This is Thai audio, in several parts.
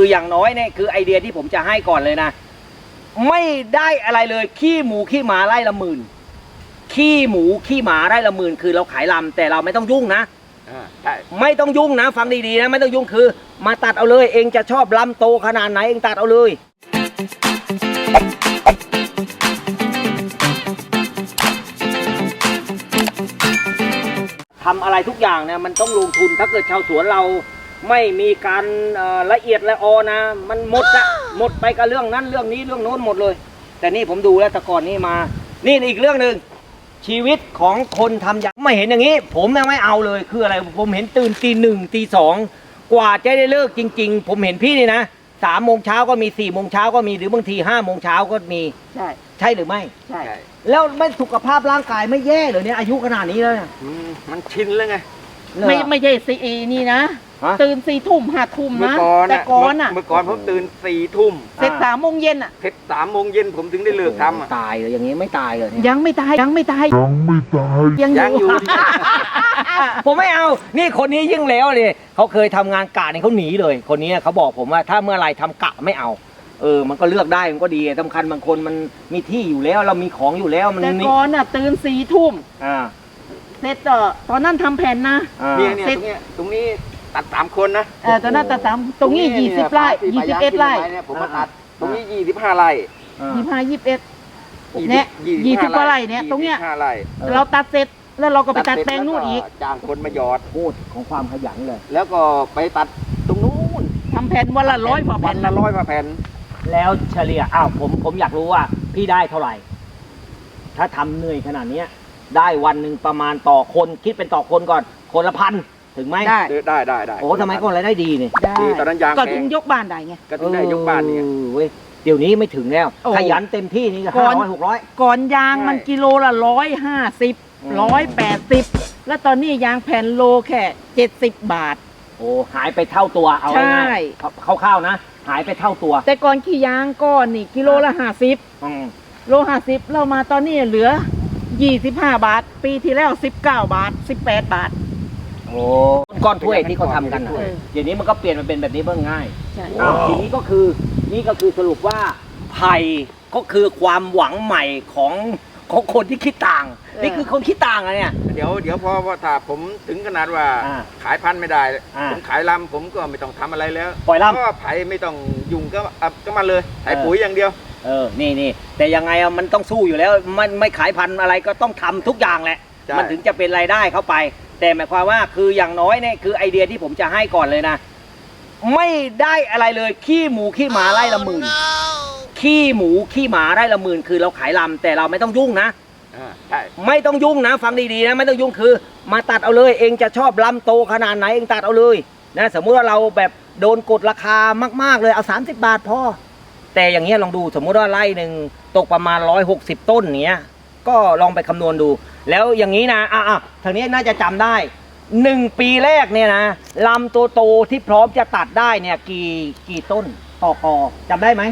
คืออย่างน้อยเนี่ยคือไอเดียที่ผมจะให้ก่อนเลยนะ ไม่ได้อะไรเลยขี้หมูขี้หมาไร่ละหมื่นขี้หมูขี้หมาไร่ละหมื่นคือเราขายลำแต่เราไม่ต้องยุ่งนะอ่าใช่ไม่ต้องยุ่งนะ ฟังดีๆนะ ไม่ต้องยุ่งคือ มาตัดเอาเลย เองจะชอบลำโตขนาดไหนเองตัดเอาเลย ทำอะไรทุกอย่างเนี่ยมันต้องลงทุนถ้าเกิดชาวสวนเรา ไม่มีการเอ่อละเอียดละออนะ มันหมดอะหมดไปกับเรื่องนั้นเรื่องนี้เรื่องโน้นหมดเลย แต่นี่ผมดูแล้วแต่ก่อนนี่มา นี่อีกเรื่องหนึ่งชีวิตของคนทำยาไม่เห็นอย่างนี้ ผมยังไม่เอาเลยคืออะไร ผมเห็นตื่นตีหนึ่งตีสองกว่าจะได้เลิกจริง ๆ ผมเห็นพี่นี่นะสามโมงเช้าก็มีสี่โมงเช้าก็มีหรือบางทีห้าโมงเช้าก็มีใช่ใช่หรือไม่ใช่ใช่แล้วไม่สุขภาพร่างกายไม่แย่เหรอเนี่ยอายุขนาดนี้แล้วเนี่ยมันมันชินแล้วไง ไม่ไม่ใช่ซีอีนี่นะ ฮะตื่นสี่ทุ่มห้าทุ่มเมื่อนะก่อนแต่อะก่อนอะเมื่อก่อนผมตื่นสี่ทุ่มเสร็จสามโมงเย็นอะ เสร็จสามโมงเย็นผมถึงได้เลิกทำอะ ตายเลยอย่างนี้ไม่ตายเลยเนี่ยยังไม่ตายยังไม่ตายยังไม่ตาย ยังยังออยู่ ยู่ ผมไม่เอา นี่คนนี้ยิ่งแล้วเลยเขาเคยทำงานกะเนี่ยเขาหนีเลย คนนี้เขาบอกผมว่าถ้าเมื่อไหรทำกะไม่เอา เออ มันก็เลือกได้มันก็ดีสำคัญบางคนมันมีที่อยู่แล้วเรามีของอยู่แล้วมันแต่มีก่อนอะตื่นสี่ทุ่มอ่า เสร็จก็ตอนนั้นทำแผ่นนะ อ่า เนี่ยเนี่ยเสร็ตจรงเนี้ยตรงนี้ตัดสามคนนะเออตอนนั้นแต่สามตรงนี้ยี่สิบไร่ยี่สิบเอ็ดไร่เนี่ยผมมาตัดตรงนี้ยี่สิบห้าไร่อ่า ยี่ห้ายี่สิบเอ็ด เนี่ยยี่สิบกว่าไร่เนี่ยตรงเนี้ย ห้าไร่เออ เราตัดเสร็จแล้วเราก็ไปตัดเสร็จแปลงนู่นอีกล้วจ้างคนมาหยอด โคตรของความขยันเลย แล้วก็ไปตัดตรงนู้นทำแผ่นวันละร้อยกว่าวัแผ่นนละร้อยกว่าแผ่นแล้วเฉลี่ยอ้าวผมผมอยากรู้ว่าพี่ได้เท่าไหร่ ถ้าทำเหนื่อยขนาดเนี้ย ได้วันหนึ่งประมาณต่อคนคิดเป็นต่อคนก่อน คนละพันถึงไหมได้ ได้ได้ได้โอ้ทำไมก่อนรายได้ดีเนี่ยได้ดีตอนนั้นยางก็แพถึงงยกบ้านได้ไง ก็ถึงได้ยกบ้านเนี่ย ออเว้ยเดี๋ยวนี้ไม่ถึงแล้วโอ้ขยันเต็มที่นี่ก็ก่ห้าอน ร้อยหกร้อย ก่อนยางมันใช่กิโลละร้อยห้าสิบอืม ร้อยแปดสิบแล้วตอนนี้ยางแผ่นโลแค่เจ็ดสิบบาท โอ้หายไปเท่าตัวเอาใช่ ง่ายๆคร่าวๆนะ หายไปเท่าตัวแต่ก่อนขี้ยางก้อนนี่กิโลละห้าสิบอืมโลห้าสิบเรามาตอนนี้เหลือ ยี่สิบห้าบาท ปีที่แล้วสิบเก้าบาทสิบแปดบาท โอ้ก้อนถ้วยที่เขาทำกันน่ะเออ เดี๋ยวนี้มันก็เปลี่ยนมาเป็นแบบนี้เพิ่งง่ายใช่ อ้าวทีนี้ก็คือนี่ก็คือสรุปว่าไผ่ก็คือความหวังใหม่ของของคนที่คิดต่างนี่คือคนคิดต่างอะเนี่ย เดี๋ยวเดี๋ยวพอว่าถ้าผมถึงขนาดว่าอ่าขายพันธุ์ไม่ได้ อ่า ผมขายลำผมก็ไม่ต้องทำอะไรแล้วปล่อยลำก็ไผ่ไม่ต้องยุ่งก็เอาก็มาเลยใส่เออปุ๋ยอย่างเดียว เออนี่นี่แต่ยังไงอะมันต้องสู้อยู่แล้วมันไม่ขายพันธุ์อะไรก็ต้องทำทุกอย่างแหละ ใช่ มันถึงจะเป็นรายได้เข้าไป แต่หมายความว่าคืออย่างน้อยเนี่ยคือไอเดียที่ผมจะให้ก่อนเลยนะ ไม่ได้อะไรเลยขี้หมูขี้หมาไร่ละหมื่นขี้หมูขี้หมาไร่ละหมื่นคือเราขายลำแต่เราไม่ต้องยุ่งนะ อ่าใช่ ไม่ต้องยุ่งนะฟังดีๆนะไม่ต้องยุ่งคือ มาตัดเอาเลย เองจะชอบลำโตขนาดไหนเองตัดเอาเลยนะสมมุติว่าเราแบบโดนกดราคามากๆเลยเอา 30 บาทพอ แต่อย่างเงี้ยลองดูสมมุติว่าไร่หนึ่งตกประมาณ 160 ต้นเนี้ยก็ลองไปคำนวณดู แล้วอย่างนี้นะอะอะทางนี้น่าจะจำได้หนึ่งปีแรกเนี่ยนะลำตัวโตที่พร้อมจะตัดได้เนี่ยกี่กี่ต้นต่อกอจำได้ไหม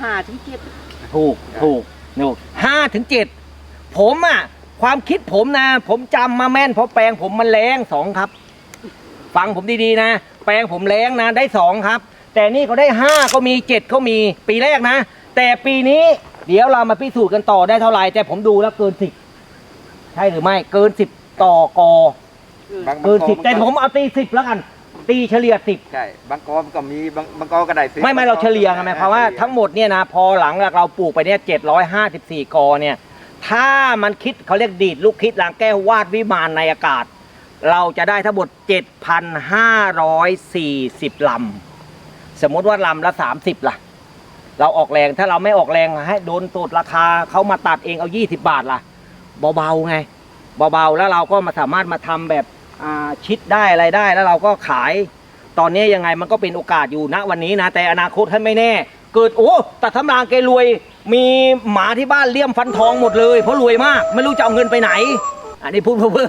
ห้าถึงเจ็ดถูกถูกถูกห้าถึงเจ็ดผมอะความคิดผมนะ ผมจำมาแม่นเพราะแปลงผมมันแรงสองครับ ฟังผมดีๆนะ แปลงผมแรงนะได้สองครับ แต่นี่เขาได้ห้าก็มีเจ็ดก็มีปีแรกนะ แต่ปีนี้เดี๋ยวเรามาพิสูจน์กันต่อได้เท่าไหร่ แต่ผมดูแล้วเกินสิบใช่หรือไม่เกินสิบต่อกอ บางบางเกินสิบกอแต่ผมเอาตีสิบแล้วกัน ตีเฉลี่ยสิบใช่บางกอมันก็มีบางบางกอก็ได้สิไม่ไม่เราเฉลี่ยไงหมายความว่าทั้งหมดเนี่ยนะพอหลังจากเราปลูกไปเนี่ยเจ็ดร้อยห้าสิบสี่กอเนี่ยถ้ามันคิดเขาเรียกดีดลูกคิดลางแก้ววาดวิมานในอากาศ เราจะได้ทั้งหมดเจ็ดพันห้าร้อยสี่สิบลำ สมมติว่าลำละสามสิบล่ะ เราออกแรงถ้าเราไม่ออกแรงให้โดนตดราคาเขามาตัดเองเอายี่สิบาทล่ะ เบาๆไง เบาๆแล้วเราก็มาสามารถมาทำแบบชิดได้อะไรได้แล้วเราก็ขาย ตอนนี้ยังไงมันก็เป็นโอกาสอยู่ณวันนี้นะ แต่อนาคตให้ไม่แน่ เกิดโอ้ตัดทำรางแกรวย มีหมาที่บ้านเลี่ยมฟันทองหมดเลย เพราะรวยมากไม่รู้จะเอาเงินไปไหน อันนี้พูดเพื่อ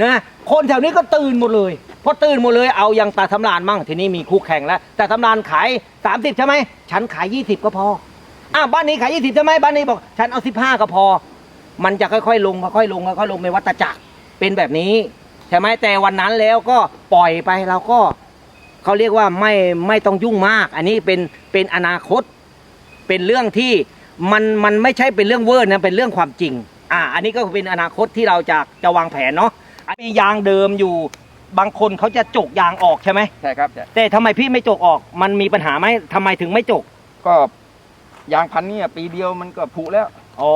นะคนแถวนี้ก็ตื่นหมดเลย พอตื่นหมดเลยเอาย่างตาทำรานมั่งทีนี้มีคู่แข่งแล้วแต่ทำรานขาย 30 ใช่ไหมฉันขาย 20 ก็พออะบ้านนี้ขาย 20 ใช่ไหมบ้านนี้บอก ฉันเอา 15 ก็พอ มันจะค่อยๆลงค่อยๆลงค่อยๆลงในวัฏจักรเป็นแบบนี้ใช่ไหมแต่วันนั้นแล้วก็ปล่อยไปเราก็เขาเรียกว่าไม่ไม่ต้องยุ่งมาก อันนี้เป็นเป็นอนาคต เป็นเรื่องที่มันมันไม่ใช่เป็นเรื่องเวอร์นะเป็นเรื่องความจริง อ่า อันนี้ก็เป็นอนาคตที่เราจะจะวางแผนเนาะอันนี้ยางเดิมอยู่ บางคนเขาจะจกยางออกใช่ไหมใช่ครับใช่แต่ทำไมพี่ไม่จกออก มันมีปัญหาไหมทำไมถึงไม่จก ก็ยางพันเนี่ยปีเดียวมันก็ผุแล้ว อ๋อ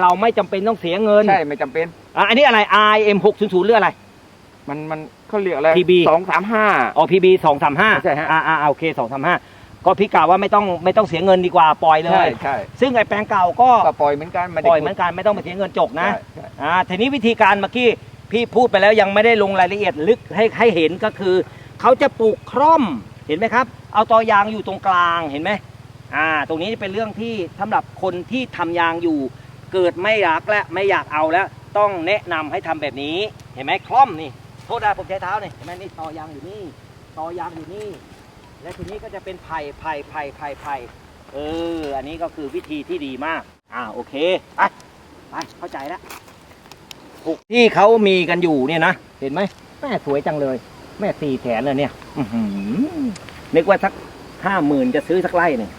เราไม่จำเป็นต้องเสียเงินใช่ไม่จำเป็น อะอันนี้อะไร IM 6 0 0หรืออะไร มันมันเขาเรียกอะไร PB สองสามห้า อ๋อ PB 2 3 5ใช่ฮะ อ่าอ่าโอเค2 3 5 ก็พี่กล่าวว่าไม่ต้องไม่ต้องเสียเงินดีกว่าปล่อยเลใช่ย ใช่ซึ่งไอ้แปลงเก่าก็ก็ปล่อยเหมือนกันไม่ได้ปล่อยเหมือนกันไม่ต้องไปเสียเงินจกนะ ใช่ใช่อ่าทีนี้วิธีการเมื่อกี้ พี่พูดไปแล้วยังไม่ได้ลงรายละเอียดลึกให้ให้เห็นก็คือ เขาจะปลูกคร่อมเห็นไหมครับ เอาตอยางอยู่ตรงกลางเห็นไหมอ่า ตรงนี้เป็นเรื่องที่สำหรับคนที่ทำยางอยู่ เกิดไม่รักและไม่อยากเอาแล้ว ต้องแนะนำให้ทำแบบนี้เห็นไหมคล่อมนี่โทษนะผมใช้เท้านี่เห็นไหมนี่ตอยางอยู่นี่ตอยางอยู่นี่ และทีนี้ก็จะเป็นไผ่ไผ่ไผ่ไผ่ไผ่เอออันนี้ก็คือวิธีที่ดีมากอ่าโอเคไปไปเข้าใจแล้ว ที่เขามีกันอยู่เนี่ยนะเห็นไหมแม่สวยจังเลย แม่สี่แสนเลยเนี่ยนึกว่าสักห้าหมื่นจะซื้อสักไร่หนึ่ง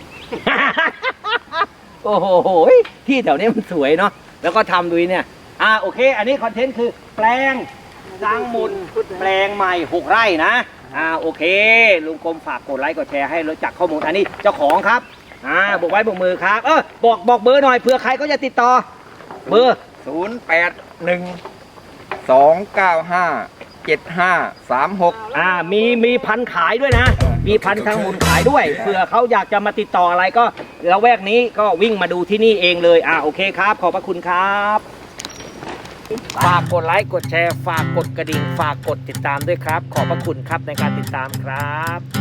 โอ้โหที่แถวนี้มันสวยเนาะแล้วก็ทำดูเนี่ยอ่าโอเค อันนี้คอนเทนต์คือแปลงสร้างมุนแปลงใหม่หกไร่นะอ่าโอเค ลุงกรมฝากกดไลค์กดแชร์ให้รู้จักข้อมูลอันนี้เจ้าของครับอ่าบอกไว้บอกมือครับ เออบอกบอกเบอร์หน่อยเผื่อใครก็จะติดต่อ เบอร์ ศูนย์แปดหนึ่งสองเก้าห้าเจ็ดห้าสามหก อ่ามีมีพันธุ์ขายด้วยนะ มีพันธุ์ทางมูลขายด้วยเผื่อเขาอยากจะมาติดต่ออะไรก็ละแวกนี้ก็วิ่งมาดูที่นี่เองเลย อ่าโอเคครับ ขอบพระคุณครับ ฝากกดไลค์กดแชร์ ฝากกดกระดิ่ง ฝากกดติดตามด้วยครับ ขอบพระคุณครับในการติดตามครับ